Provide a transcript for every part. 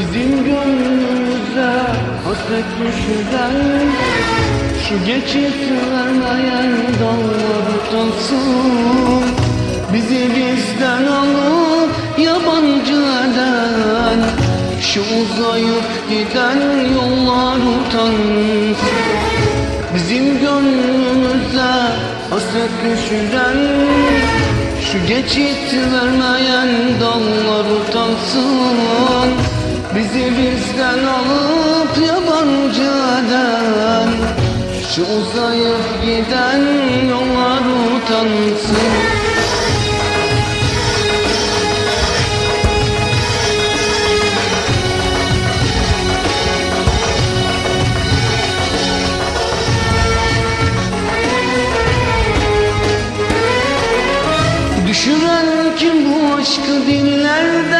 Bizim gönlümüze hasret düşüren Şu geçit vermeyen dallar utansın Bizi bizden alıp yabancı eden. Şu uzayıp giden yollar utansın. Bizim gönlümüze hasret düşüren Şu geçit vermeyen dallar bizden alıp yabancı eden Şu uzayıp giden yollar utansın. Düşüren kim bu aşkı dillerden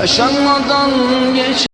Yaşanmadan geç